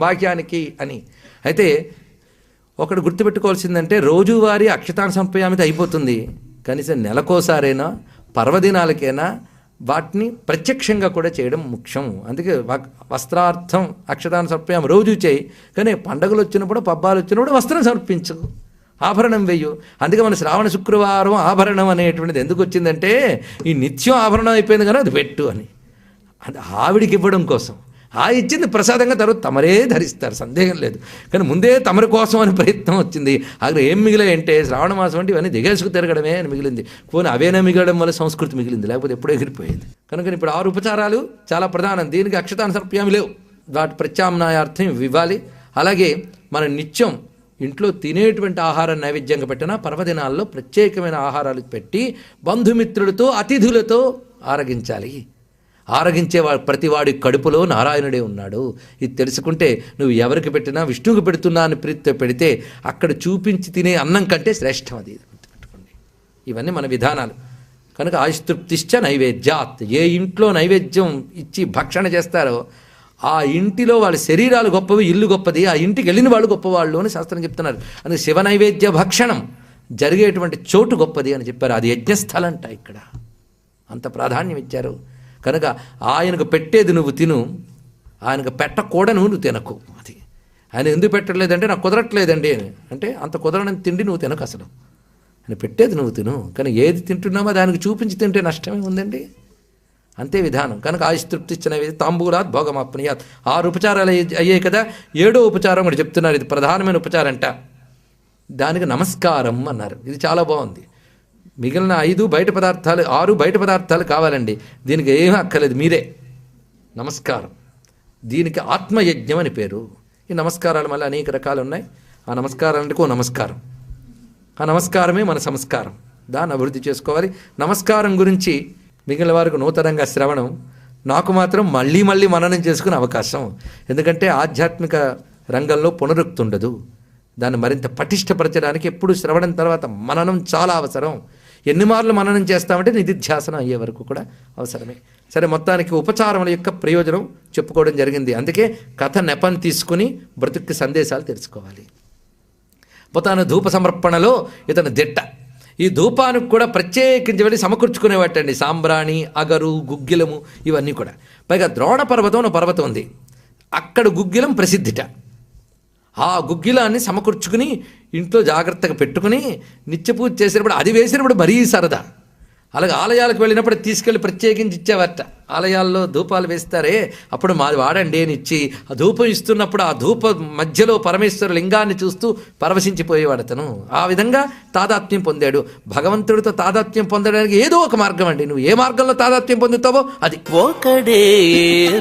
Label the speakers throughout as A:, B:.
A: వాక్యానికి అని. అయితే ఒకటి గుర్తుపెట్టుకోవాల్సిందంటే రోజువారీ అక్షతాన సంపయామిది అయిపోతుంది. కనీసం నెలకోసారైనా పర్వదినాలకైనా వాటిని ప్రత్యక్షంగా కూడా చేయడం ముఖ్యం. అందుకే వస్త్రార్థం అక్షతాన సమర్పయాం రోజు చేయి. కానీ పండగలు వచ్చినప్పుడు పబ్బాలు వచ్చినప్పుడు వస్త్రం సమర్పించు. ఆభరణం వెయ్యు. అందుకే మన శ్రావణ శుక్రవారం ఆభరణం అనేటువంటిది ఎందుకు వచ్చిందంటే ఈ నిత్యం ఆభరణం అయిపోయింది కానీ అది పెట్టు అని. అది ఆవిడికి ఇవ్వడం కోసం. ఆ ఇచ్చింది ప్రసాదంగా తర్వాత తమరే ధరిస్తారు సందేహం లేదు. కానీ ముందే తమరి కోసం అని ప్రయత్నం వచ్చింది. అక్కడ ఏం మిగిలాయంటే శ్రావణ మాసం అంటే ఇవన్నీ దిగేసుకు తిరగడమే అని మిగిలింది. పోనీ అవేనా మిగలడం వల్ల సంస్కృతి మిగిలింది? లేకపోతే ఎప్పుడో ఎగిరిపోయేది. కనుక ఇప్పుడు ఆరు ఉపచారాలు చాలా ప్రధానం. దీనికి అక్షతాన సర్ప్యం లేవు. వాటి ప్రత్యామ్నాయార్థం ఇవ్వాలి. అలాగే మన నిత్యం ఇంట్లో తినేటువంటి ఆహారం నైవేద్యంగా పెట్టినా పర్వదినాల్లో ప్రత్యేకమైన ఆహారాలు పెట్టి బంధుమిత్రులతో అతిథులతో ఆరగించాలి. ఆరగించే వా ప్రతివాడి కడుపులో నారాయణుడే ఉన్నాడు. ఇది తెలుసుకుంటే నువ్వు ఎవరికి పెట్టినా విష్ణువుకి పెడుతున్నా అని ప్రీతితో పెడితే అక్కడ చూపించి తినే అన్నం కంటే శ్రేష్టం అది. గుర్తుపెట్టుకోండి. ఇవన్నీ మన విధానాలు. కనుక ఆయుస్తృప్తిశ్చ నైవేద్యాత్. ఏ ఇంట్లో నైవేద్యం ఇచ్చి భక్షణ చేస్తారో ఆ ఇంటిలో వాళ్ళ శరీరాలు గొప్పవి ఇల్లు గొప్పది ఆ ఇంటికి వెళ్ళిన వాళ్ళు గొప్పవాళ్ళు అని శాస్త్రం చెప్తున్నారు. అందుకే శివ నైవేద్య భక్షణం జరిగేటువంటి చోటు గొప్పది అని చెప్పారు. అది యజ్ఞస్థలంట ఇక్కడ. అంత ప్రాధాన్యం ఇచ్చారు. కనుక ఆయనకు పెట్టేది నువ్వు తిను ఆయనకు పెట్టకూడను నువ్వు తినకు. అది. ఆయన ఎందుకు పెట్టలేదంటే నాకు కుదరట్లేదండి అని. అంటే అంత కుదరని తిండి నువ్వు తినకు అసలు. ఆయన పెట్టేది నువ్వు తిను కానీ ఏది తింటున్నామో దానికి చూపించి తింటే నష్టమే ఉందండి. అంతే విధానం. కనుక ఆయుస్తృప్తి ఇచ్చినవి తాంబూలాత్ భోగమాప్నియాత్ ఆరు ఉపచారాలు అయ్యాయి కదా ఏడో ఉపచారం కూడా చెప్తున్నారు. ఇది ప్రధానమైన ఉపచారం అంట దానికి నమస్కారం అన్నారు. ఇది చాలా బాగుంది. మిగిలిన ఐదు బయట పదార్థాలు ఆరు బయట పదార్థాలు కావాలండి. దీనికి ఏమీ అక్కర్లేదు మీరే. నమస్కారం. దీనికి ఆత్మయజ్ఞం అని పేరు. ఈ నమస్కారాలు మళ్ళీ అనేక రకాలు ఉన్నాయి. ఆ నమస్కారాలకు నమస్కారం. ఆ నమస్కారమే మన సంస్కారం. దాన్ని అభివృద్ధి చేసుకోవాలి. నమస్కారం గురించి మిగిలిన వారికి నూతనంగా శ్రవణం నాకు మాత్రం మళ్ళీ మళ్ళీ మననం చేసుకునే అవకాశం. ఎందుకంటే ఆధ్యాత్మిక రంగంలో పునరుక్తి ఉండదు. దాన్ని మరింత పటిష్టపరచడానికి ఎప్పుడు శ్రవణం తర్వాత మననం చాలా అవసరం. ఎన్ని మార్లు మననం చేస్తామంటే నిధిధ్యాసనం అయ్యే వరకు కూడా అవసరమే. సరే మొత్తానికి ఉపచారముల యొక్క ప్రయోజనం చెప్పుకోవడం జరిగింది. అందుకే కథ నెపం తీసుకుని బ్రతుక్కి సందేశాలు తెలుసుకోవాలి. పోతాను ధూప సమర్పణలో ఇతను దిట్ట. ఈ ధూపానికి కూడా ప్రత్యేకించి వెళ్ళి సమకూర్చుకునేవాటండి. సాంబ్రాణి అగరు గుగ్గిలము ఇవన్నీ కూడా. పైగా ద్రోణ పర్వతం పర్వతం ఉంది. అక్కడ గుగ్గిలం ప్రసిద్ధిట. ఆ గుగ్గిలాన్ని సమకూర్చుకుని ఇంట్లో జాగ్రత్తగా పెట్టుకుని నిత్యపూజ చేసినప్పుడు అది వేసినప్పుడు మరీ సరదా. అలాగే ఆలయాలకు వెళ్ళినప్పుడు తీసుకెళ్ళి ప్రత్యేకించి ఇచ్చేవట ఆలయాల్లో ధూపాలు వేస్తారే అప్పుడు మాది వాడండి అని ఇచ్చి ఆ ధూపం ఇస్తున్నప్పుడు ఆ ధూప మధ్యలో పరమేశ్వర లింగాన్ని చూస్తూ పరవశించిపోయేవాడు అతను ఆ విధంగా తాదాత్మ్యం పొందాడు. భగవంతుడితో తాదాత్మ్యం పొందడానికి ఏదో ఒక మార్గం అండి. నువ్వు ఏ మార్గంలో తాదాత్మ్యం పొందుతావో అది.
B: ఒకడే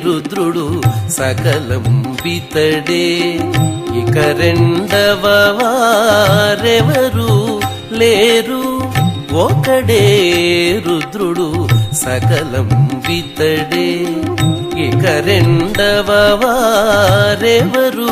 B: రుద్రుడు సకలం పితడే ఇక రెండవ వారెవరు లేరు. ఒకడే రుద్రుడు సకలం వితడే. ఇక రెండవ వారెవరు?